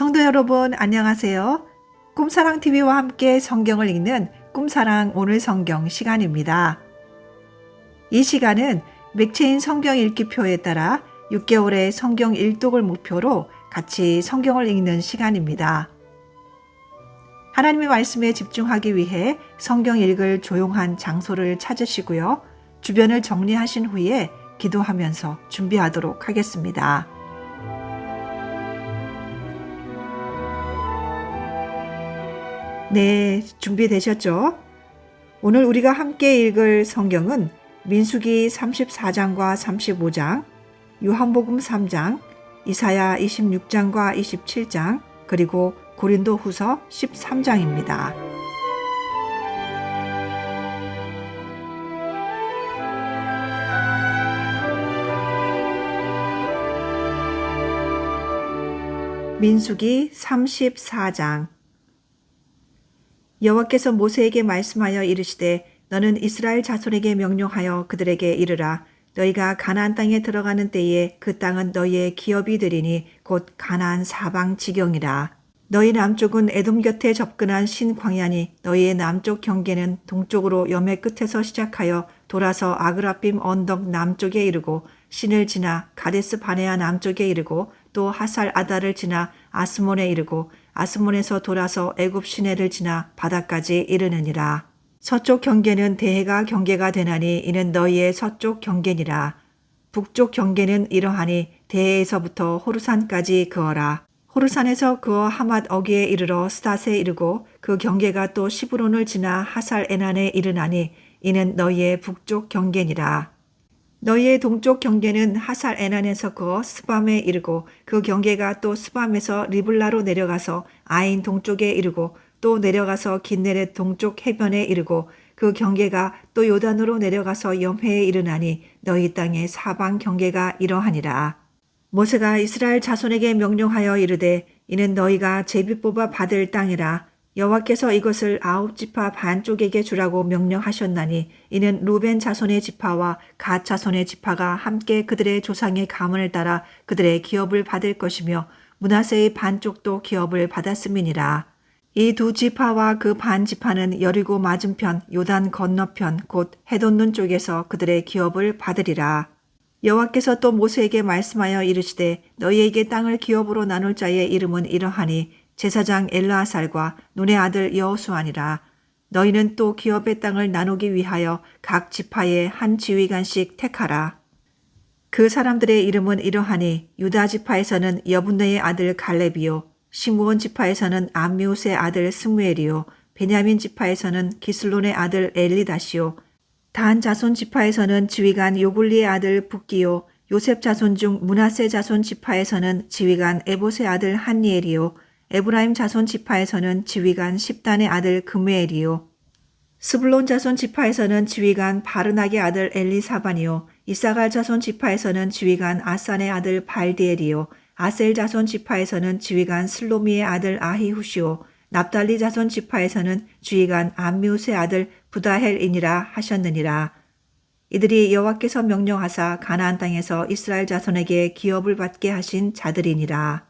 성도 여러분 안녕하세요. 꿈사랑TV와 함께 성경을 읽는 꿈사랑 오늘 성경 시간입니다. 이 시간은 맥체인 성경 읽기표에 따라 6개월의 성경 일독을 목표로 같이 성경을 읽는 시간입니다. 하나님의 말씀에 집중하기 위해 성경 읽을 조용한 장소를 찾으시고요. 주변을 정리하신 후에 기도하면서 준비하도록 하겠습니다. 네, 준비되셨죠? 오늘 우리가 함께 읽을 성경은 민수기 34장과 35장, 요한복음 3장, 이사야 26장과 27장, 그리고 고린도 후서 13장입니다. 민수기 34장 여호와께서 모세에게 말씀하여 이르시되 너는 이스라엘 자손에게 명령하여 그들에게 이르라. 너희가 가나안 땅에 들어가는 때에 그 땅은 너희의 기업이 되리니 곧 가나안 사방 지경이라. 너희 남쪽은 에돔 곁에 접근한 신광야니 너희의 남쪽 경계는 동쪽으로 염해 끝에서 시작하여 돌아서 아그라빔 언덕 남쪽에 이르고 신을 지나 가데스 바네아 남쪽에 이르고 또 하살 아다를 지나 아스몬에 이르고 아스몬에서 돌아서 애굽 시내를 지나 바다까지 이르느니라. 서쪽 경계는 대해가 경계가 되나니 이는 너희의 서쪽 경계니라. 북쪽 경계는 이러하니 대해에서부터 호르산까지 그어라. 호르산에서 그어 하맛 어기에 이르러 스닷에 이르고 그 경계가 또 시브론을 지나 하살 에난에 이르나니 이는 너희의 북쪽 경계니라. 너희의 동쪽 경계는 하살 에난에서 그어 스밤에 이르고 그 경계가 또 스밤에서 리블라로 내려가서 아인 동쪽에 이르고 또 내려가서 긴네렛 동쪽 해변에 이르고 그 경계가 또 요단으로 내려가서 염해에 이르나니 너희 땅의 사방 경계가 이러하니라. 모세가 이스라엘 자손에게 명령하여 이르되 이는 너희가 제비 뽑아 받을 땅이라 여호와께서 이것을 아홉 지파 반쪽에게 주라고 명령하셨나니 이는 루벤 자손의 지파와 갓 자손의 지파가 함께 그들의 조상의 가문을 따라 그들의 기업을 받을 것이며 문하세의 반쪽도 기업을 받았음이니라. 이 두 지파와 그 반 지파는 여리고 맞은편 요단 건너편 곧 해돋는 쪽에서 그들의 기업을 받으리라. 여호와께서 또 모세에게 말씀하여 이르시되 너희에게 땅을 기업으로 나눌 자의 이름은 이러하니 제사장 엘라살과 눈의 아들 여호수아니라. 너희는 또 기업의 땅을 나누기 위하여 각 지파에 한 지휘관씩 택하라. 그 사람들의 이름은 이러하니 유다 지파에서는 여분네의 아들 갈렙이요 시므온 지파에서는 암미우스의 아들 스무엘이요 베냐민 지파에서는 기슬론의 아들 엘리다시요 단 자손 지파에서는 지휘관 요굴리의 아들 북기요 요셉 자손 중 문하세 자손 지파에서는 지휘관 에봇의 아들 한니엘이요 에브라임 자손 지파에서는 지휘관 십단의 아들 금웨엘이요 스불론 자손 지파에서는 지휘관 바르나의 아들 엘리사반이요 이사갈 자손 지파에서는 지휘관 아산의 아들 발디엘이요 아셀 자손 지파에서는 지휘관 슬로미의 아들 아히후시오 납달리 자손 지파에서는 지휘관 암미우스의 아들 부다헬이니라 하셨느니라. 이들이 여호와께서 명령하사 가나안 땅에서 이스라엘 자손에게 기업을 받게 하신 자들이니라.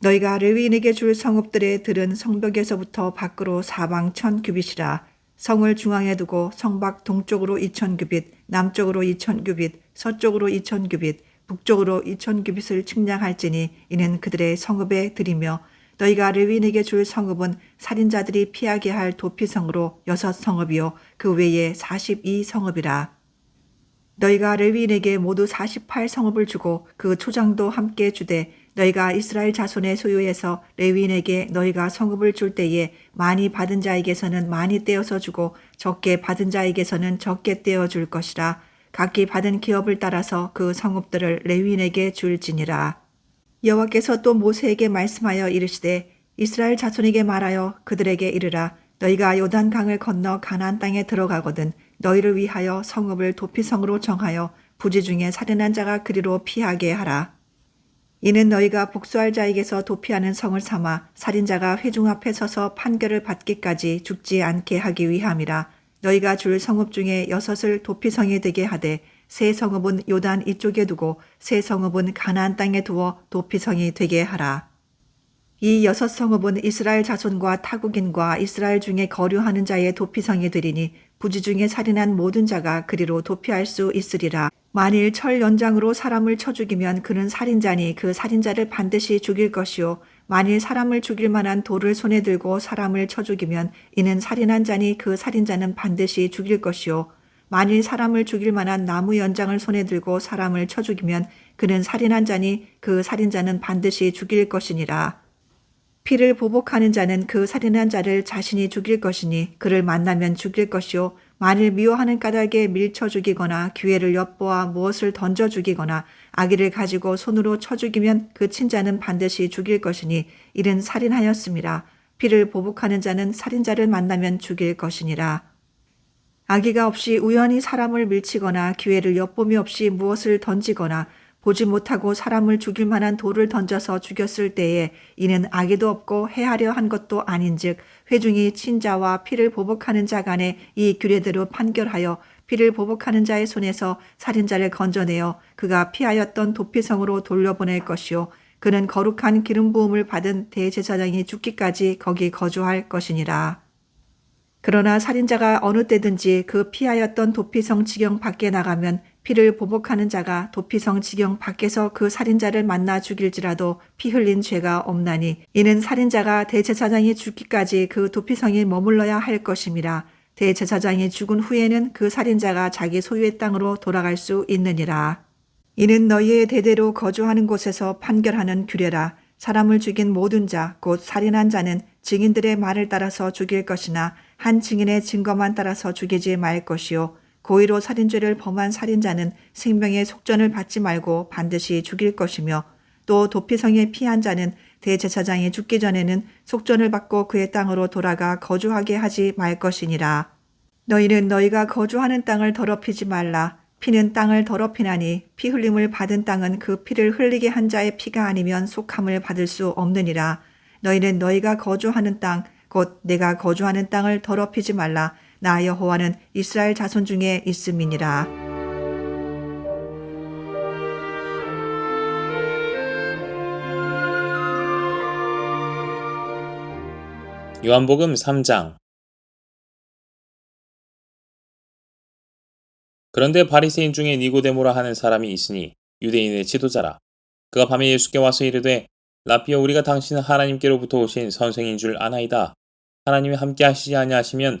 너희가 레위인에게 줄 성읍들의 들은 성벽에서부터 밖으로 사방 천 규빗이라. 성을 중앙에 두고 성밖 동쪽으로 이천 규빗, 남쪽으로 이천 규빗, 서쪽으로 이천 규빗, 북쪽으로 이천 규빗을 측량할지니 이는 그들의 성읍에 드리며 너희가 레위인에게 줄 성읍은 살인자들이 피하게 할 도피성으로 여섯 성읍이요 그 외에 사십이 성읍이라. 너희가 레위인에게 모두 사십팔 성읍을 주고 그 초장도 함께 주되 너희가 이스라엘 자손의 소유에서 레위인에게 너희가 성읍을 줄 때에 많이 받은 자에게서는 많이 떼어서 주고 적게 받은 자에게서는 적게 떼어 줄 것이라. 각기 받은 기업을 따라서 그 성읍들을 레위인에게 줄지니라. 여호와께서 또 모세에게 말씀하여 이르시되 이스라엘 자손에게 말하여 그들에게 이르라 너희가 요단 강을 건너 가나안 땅에 들어가거든 너희를 위하여 성읍을 도피성으로 정하여 부지 중에 살인한 자가 그리로 피하게 하라. 이는 너희가 복수할 자에게서 도피하는 성을 삼아 살인자가 회중 앞에 서서 판결을 받기까지 죽지 않게 하기 위함이라. 너희가 줄 성읍 중에 여섯을 도피성이 되게 하되 세 성읍은 요단 이쪽에 두고 세 성읍은 가나안 땅에 두어 도피성이 되게 하라. 이 여섯 성읍은 이스라엘 자손과 타국인과 이스라엘 중에 거류하는 자의 도피성이 되리니 부지 중에 살인한 모든 자가 그리로 도피할 수 있으리라. 만일 철 연장으로 사람을 쳐 죽이면 그는 살인자니 그 살인자를 반드시 죽일 것이요. 만일 사람을 죽일 만한 돌을 손에 들고 사람을 쳐 죽이면 이는 살인한 자니 그 살인자는 반드시 죽일 것이요. 만일 사람을 죽일 만한 나무 연장을 손에 들고 사람을 쳐 죽이면 그는 살인한 자니 그 살인자는 반드시 죽일 것이니라. 피를 보복하는 자는 그 살인한 자를 자신이 죽일 것이니 그를 만나면 죽일 것이요 만일 미워하는 까닭에 밀쳐 죽이거나 기회를 엿보아 무엇을 던져 죽이거나 아기를 가지고 손으로 쳐 죽이면 그 친자는 반드시 죽일 것이니 이는 살인하였습니다. 피를 보복하는 자는 살인자를 만나면 죽일 것이니라. 아기가 없이 우연히 사람을 밀치거나 기회를 엿봄이 없이 무엇을 던지거나 보지 못하고 사람을 죽일 만한 돌을 던져서 죽였을 때에 이는 악의도 없고 해하려 한 것도 아닌즉 회중이 친자와 피를 보복하는 자 간에 이 규례대로 판결하여 피를 보복하는 자의 손에서 살인자를 건져내어 그가 피하였던 도피성으로 돌려보낼 것이요 그는 거룩한 기름 부음을 받은 대제사장이 죽기까지 거기 거주할 것이니라. 그러나 살인자가 어느 때든지 그 피하였던 도피성 지경 밖에 나가면 피를 보복하는 자가 도피성 지경 밖에서 그 살인자를 만나 죽일지라도 피 흘린 죄가 없나니 이는 살인자가 대제사장이 죽기까지 그 도피성에 머물러야 할 것임이라 대제사장이 죽은 후에는 그 살인자가 자기 소유의 땅으로 돌아갈 수 있느니라. 이는 너희의 대대로 거주하는 곳에서 판결하는 규례라. 사람을 죽인 모든 자, 곧 살인한 자는 증인들의 말을 따라서 죽일 것이나 한 증인의 증거만 따라서 죽이지 말 것이요. 고의로 살인죄를 범한 살인자는 생명의 속전을 받지 말고 반드시 죽일 것이며 또 도피성에 피한 자는 대제사장이 죽기 전에는 속전을 받고 그의 땅으로 돌아가 거주하게 하지 말 것이니라. 너희는 너희가 거주하는 땅을 더럽히지 말라. 피는 땅을 더럽히나니 피 흘림을 받은 땅은 그 피를 흘리게 한 자의 피가 아니면 속함을 받을 수 없느니라. 너희는 너희가 거주하는 땅, 곧 내가 거주하는 땅을 더럽히지 말라. 나 여호와는 이스라엘 자손 중에 있음이니라. 요한복음 3장 그런데 바리새인 중에 니고데모라 하는 사람이 있으니 유대인의 지도자라. 그가 밤에 예수께 와서 이르되 라피어 우리가 당신은 하나님께로부터 오신 선생인 줄 아나이다. 하나님이 함께 하시지 아니하시면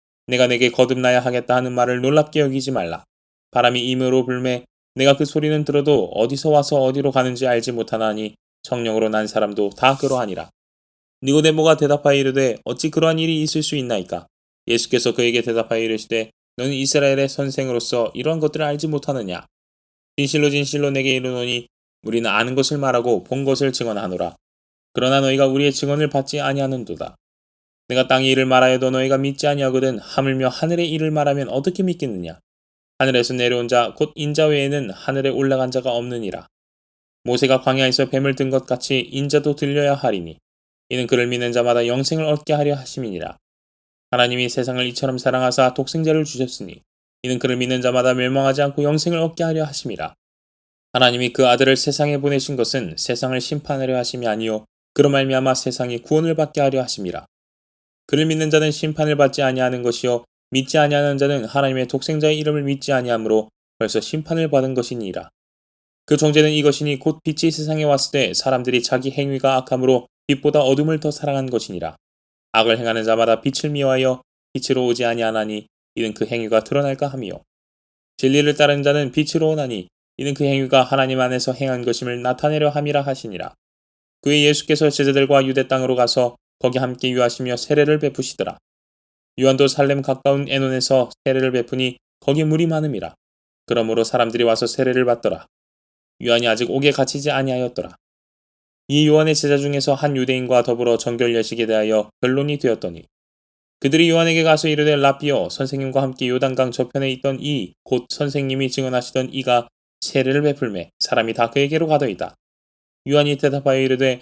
내가 내게 거듭나야 하겠다 하는 말을 놀랍게 여기지 말라. 바람이 임으로 불매 내가 그 소리는 들어도 어디서 와서 어디로 가는지 알지 못하나니 성령으로 난 사람도 다 그러하니라. 니고데모가 대답하여 이르되 어찌 그러한 일이 있을 수 있나이까? 예수께서 그에게 대답하여 이르시되 너는 이스라엘의 선생으로서 이러한 것들을 알지 못하느냐? 진실로 진실로 내게 이르노니 우리는 아는 것을 말하고 본 것을 증언하노라. 그러나 너희가 우리의 증언을 받지 아니하는도다. 내가 땅의 일을 말하여도 너희가 믿지 아니하거든 하물며 하늘의 일을 말하면 어떻게 믿겠느냐? 하늘에서 내려온 자 곧 인자 외에는 하늘에 올라간 자가 없느니라. 모세가 광야에서 뱀을 든 것 같이 인자도 들려야 하리니 이는 그를 믿는 자마다 영생을 얻게 하려 하심이니라. 하나님이 세상을 이처럼 사랑하사 독생자를 주셨으니 이는 그를 믿는 자마다 멸망하지 않고 영생을 얻게 하려 하심이라. 하나님이 그 아들을 세상에 보내신 것은 세상을 심판하려 하심이 아니요 그로 말미암아 세상이 구원을 받게 하려 하심이라. 그를 믿는 자는 심판을 받지 아니하는 것이요 믿지 아니하는 자는 하나님의 독생자의 이름을 믿지 아니하므로 벌써 심판을 받은 것이니라. 그 정죄는 이것이니 곧 빛이 세상에 왔을 때 사람들이 자기 행위가 악함으로 빛보다 어둠을 더 사랑한 것이니라. 악을 행하는 자마다 빛을 미워하여 빛으로 오지 아니하나니 이는 그 행위가 드러날까 하며 진리를 따르는 자는 빛으로 오나니 이는 그 행위가 하나님 안에서 행한 것임을 나타내려 함이라 하시니라. 그의 예수께서 제자들과 유대 땅으로 가서 거기 함께 유하시며 세례를 베푸시더라. 요한도 살렘 가까운 에논에서 세례를 베푸니 거기 물이 많음이라. 그러므로 사람들이 와서 세례를 받더라. 요한이 아직 옥에 갇히지 아니하였더라. 이 요한의 제자 중에서 한 유대인과 더불어 정결 예식에 대하여 변론이 되었더니 그들이 요한에게 가서 이르되 라비오 선생님과 함께 요단강 저편에 있던 이 곧 선생님이 증언하시던 이가 세례를 베풀매 사람이 다 그에게로 가더이다. 요한이 대답하여 이르되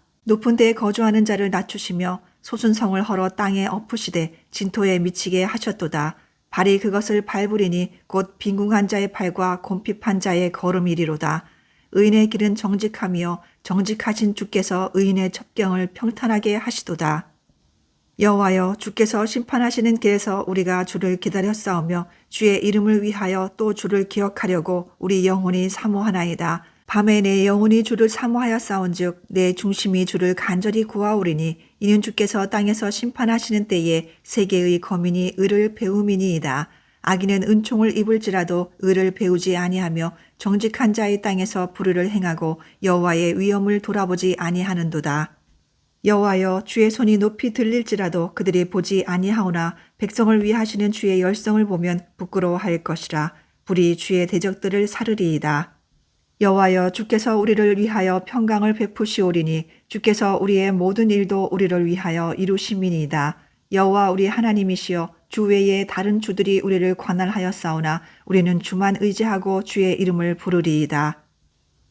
높은 데에 거주하는 자를 낮추시며 소순성을 헐어 땅에 엎으시되 진토에 미치게 하셨도다. 발이 그것을 밟으리니 곧 빈궁한 자의 발과 곰핍한 자의 걸음이리로다. 의인의 길은 정직하며 정직하신 주께서 의인의 첩경을 평탄하게 하시도다. 여호와여 주께서 심판하시는 길에서 우리가 주를 기다렸사오며 주의 이름을 위하여 또 주를 기억하려고 우리 영혼이 사모하나이다. 밤에 내 영혼이 주를 사모하여 싸운즉 내 중심이 주를 간절히 구하오리니 이는 주께서 땅에서 심판하시는 때에 세계의 거민이 의를 배움이니이다. 악인은 은총을 입을지라도 의를 배우지 아니하며 정직한 자의 땅에서 불의를 행하고 여호와의 위엄을 돌아보지 아니하는도다. 여호와여 주의 손이 높이 들릴지라도 그들이 보지 아니하오나 백성을 위하시는 주의 열성을 보면 부끄러워할 것이라 불이 주의 대적들을 사르리이다. 여호와여 주께서 우리를 위하여 평강을 베푸시오리니 주께서 우리의 모든 일도 우리를 위하여 이루심이니이다. 여호와 우리 하나님이시여 주 외에 다른 주들이 우리를 관할하였사오나 우리는 주만 의지하고 주의 이름을 부르리이다.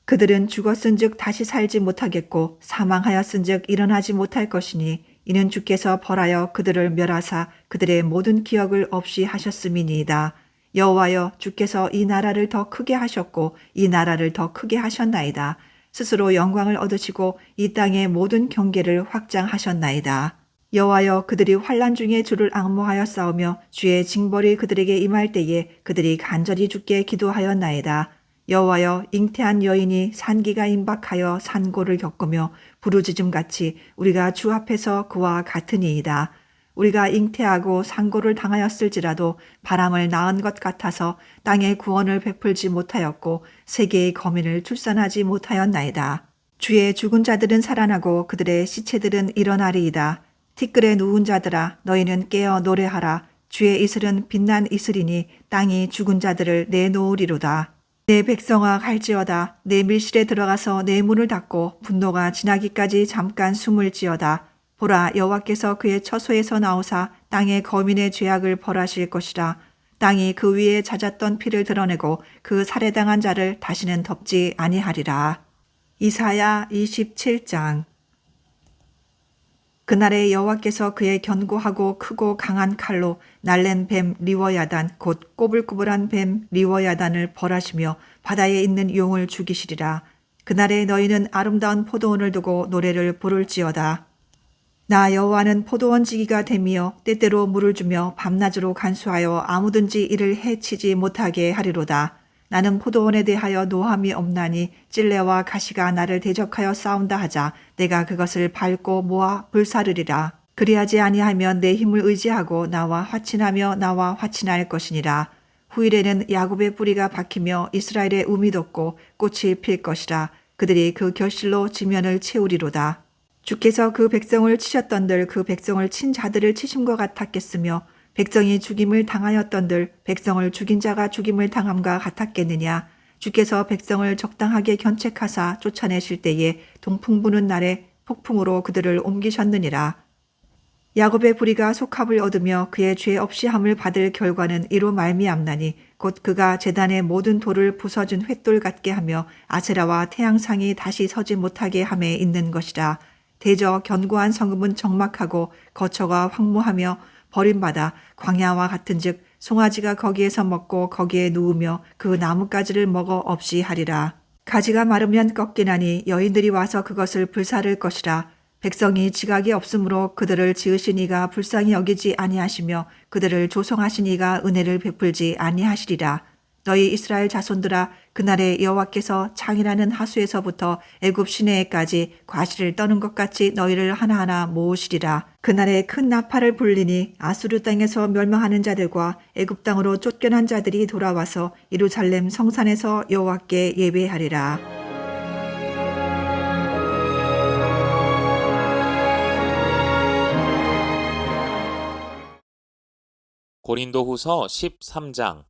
그들은 죽었은즉 다시 살지 못하겠고 사망하였은즉 일어나지 못할 것이니 이는 주께서 벌하여 그들을 멸하사 그들의 모든 기억을 없이 하셨음이니이다. 여호와여 주께서 이 나라를 더 크게 하셨고 이 나라를 더 크게 하셨나이다. 스스로 영광을 얻으시고 이 땅의 모든 경계를 확장하셨나이다. 여호와여 그들이 환란 중에 주를 앙모하여 싸우며 주의 징벌이 그들에게 임할 때에 그들이 간절히 주께 기도하였나이다. 여호와여 잉태한 여인이 산기가 임박하여 산고를 겪으며 부르짖음 같이 우리가 주 앞에서 그와 같으니이다. 우리가 잉태하고 상고를 당하였을지라도 바람을 낳은 것 같아서 땅의 구원을 베풀지 못하였고 세계의 거민을 출산하지 못하였나이다. 주의 죽은 자들은 살아나고 그들의 시체들은 일어나리이다. 티끌에 누운 자들아 너희는 깨어 노래하라. 주의 이슬은 빛난 이슬이니 땅이 죽은 자들을 내놓으리로다. 내 백성아 갈지어다. 내 밀실에 들어가서 내 문을 닫고 분노가 지나기까지 잠깐 숨을 지어다. 보라 여호와께서 그의 처소에서 나오사 땅의 거민의 죄악을 벌하실 것이라 땅이 그 위에 잦았던 피를 드러내고 그 살해당한 자를 다시는 덮지 아니하리라. 이사야 27장 그날에 여호와께서 그의 견고하고 크고 강한 칼로 날랜 뱀 리워야단 곧 꼬불꼬불한 뱀 리워야단을 벌하시며 바다에 있는 용을 죽이시리라. 그날에 너희는 아름다운 포도원을 두고 노래를 부를지어다. 나 여호와는 포도원 지기가 되며 때때로 물을 주며 밤낮으로 간수하여 아무든지 이를 해치지 못하게 하리로다. 나는 포도원에 대하여 노함이 없나니 찔레와 가시가 나를 대적하여 싸운다 하자 내가 그것을 밟고 모아 불사르리라. 그리하지 아니하면 내 힘을 의지하고 나와 화친하며 나와 화친할 것이니라. 후일에는 야곱의 뿌리가 박히며 이스라엘의 우미 돋고 꽃이 필 것이라. 그들이 그 결실로 지면을 채우리로다. 주께서 그 백성을 치셨던들 그 백성을 친 자들을 치심과 같았겠으며 백성이 죽임을 당하였던들 백성을 죽인 자가 죽임을 당함과 같았겠느냐? 주께서 백성을 적당하게 견책하사 쫓아내실 때에 동풍 부는 날에 폭풍으로 그들을 옮기셨느니라. 야곱의 부리가 속합을 얻으며 그의 죄 없이 함을 받을 결과는 이로 말미암나니 곧 그가 재단의 모든 돌을 부서진 횃돌 같게 하며 아세라와 태양상이 다시 서지 못하게 함에 있는 것이라 대저 견고한 성읍은 적막하고 거처가 황무하며 버림받아 광야와 같은즉 송아지가 거기에서 먹고 거기에 누우며 그 나뭇가지를 먹어 없이 하리라 가지가 마르면 꺾이나니 여인들이 와서 그것을 불사를 것이라 백성이 지각이 없으므로 그들을 지으신 이가 불쌍히 여기지 아니하시며 그들을 조성하신 이가 은혜를 베풀지 아니하시리라. 너희 이스라엘 자손들아 그날에 여호와께서 창이라는 하수에서부터 애굽 시내에까지 과실을 떠는 것 같이 너희를 하나하나 모으시리라. 그날에 큰 나팔을 불리니 아수르 땅에서 멸망하는 자들과 애굽 땅으로 쫓겨난 자들이 돌아와서 이루살렘 성산에서 여호와께 예배하리라. 고린도후서 13장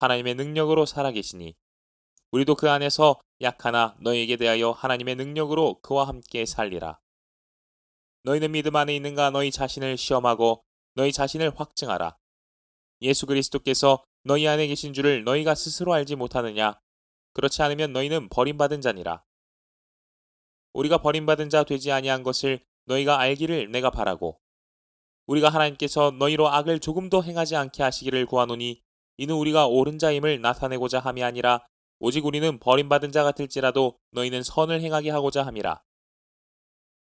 하나님의 능력으로 살아계시니 우리도 그 안에서 약하나 너희에게 대하여 하나님의 능력으로 그와 함께 살리라. 너희는 믿음 안에 있는가 너희 자신을 시험하고 너희 자신을 확증하라. 예수 그리스도께서 너희 안에 계신 줄을 너희가 스스로 알지 못하느냐? 그렇지 않으면 너희는 버림받은 자니라. 우리가 버림받은 자 되지 아니한 것을 너희가 알기를 내가 바라고 우리가 하나님께서 너희로 악을 조금도 행하지 않게 하시기를 구하노니 이는 우리가 옳은 자임을 나타내고자 함이 아니라 오직 우리는 버림받은 자 같을지라도 너희는 선을 행하게 하고자 함이라.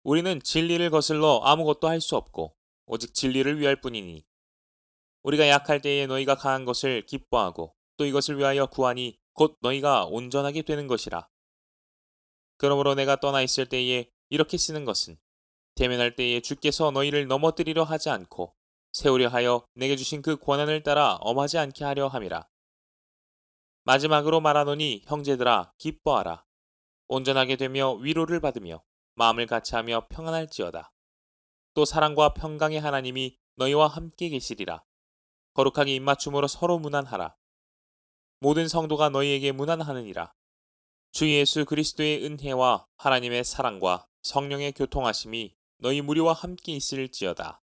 우리는 진리를 거슬러 아무것도 할 수 없고 오직 진리를 위할 뿐이니 우리가 약할 때에 너희가 강한 것을 기뻐하고 또 이것을 위하여 구하니 곧 너희가 온전하게 되는 것이라. 그러므로 내가 떠나 있을 때에 이렇게 쓰는 것은 대면할 때에 주께서 너희를 넘어뜨리려 하지 않고 세우려 하여 내게 주신 그 권한을 따라 엄하지 않게 하려 함이라. 마지막으로 말하노니 형제들아 기뻐하라. 온전하게 되며 위로를 받으며 마음을 같이하며 평안할지어다. 또 사랑과 평강의 하나님이 너희와 함께 계시리라. 거룩하게 입맞춤으로 서로 문안하라. 모든 성도가 너희에게 문안하느니라. 주 예수 그리스도의 은혜와 하나님의 사랑과 성령의 교통하심이 너희 무리와 함께 있을지어다.